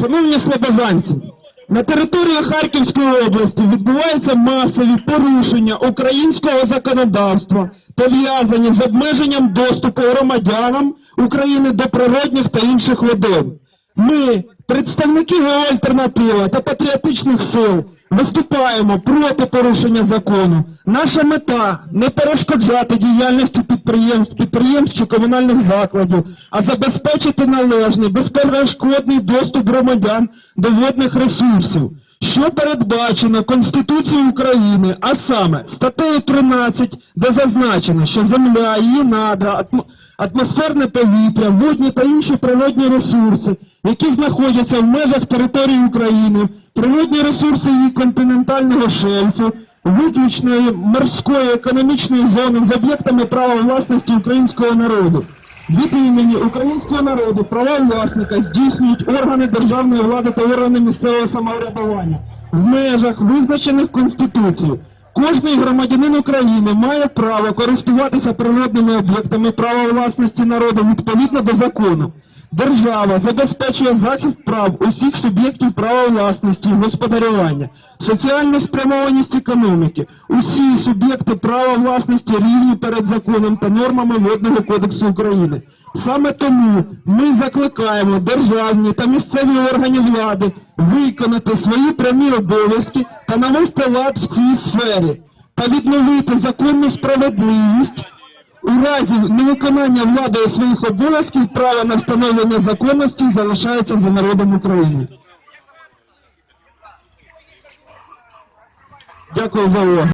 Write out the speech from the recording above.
Шановні слобожанці, на території Харківської області відбуваються масові порушення українського законодавства, пов'язані з обмеженням доступу громадянам України до природних та інших водойм. Ми, представники ГО-альтернатива та патріотичних сил, виступаємо проти порушення закону. Наша мета не перешкоджати діяльності підприємств, підприємств чи комунальних закладів, а забезпечити належний, безперешкодний доступ громадян до водних ресурсів, що передбачено Конституцією України, а саме статтею 13, де зазначено, що земля, її надра, атмосферне повітря, водні та інші природні ресурси, які знаходяться в межах території України, природні ресурси її континентального шельфу, виключної морської економічної зони з об'єктами права власності українського народу. Від імені українського народу права власника здійснюють органи державної влади та органи місцевого самоврядування в межах, визначених Конституцією. Кожний громадянин України має право користуватися природними об'єктами права власності народу відповідно до закону. Держава забезпечує захист прав усіх суб'єктів права власності і господарювання, соціальну спрямованість економіки. Усі суб'єкти права власності рівні перед законом та нормами Водного кодексу України. Саме тому ми закликаємо державні та місцеві органи влади виконати свої прямі обов'язки та навести лад в цій сфері та відновити законну справедливість у разі невиконання владою своїх обов'язків право на встановлення законності залишається за народом України. Дякую за увагу.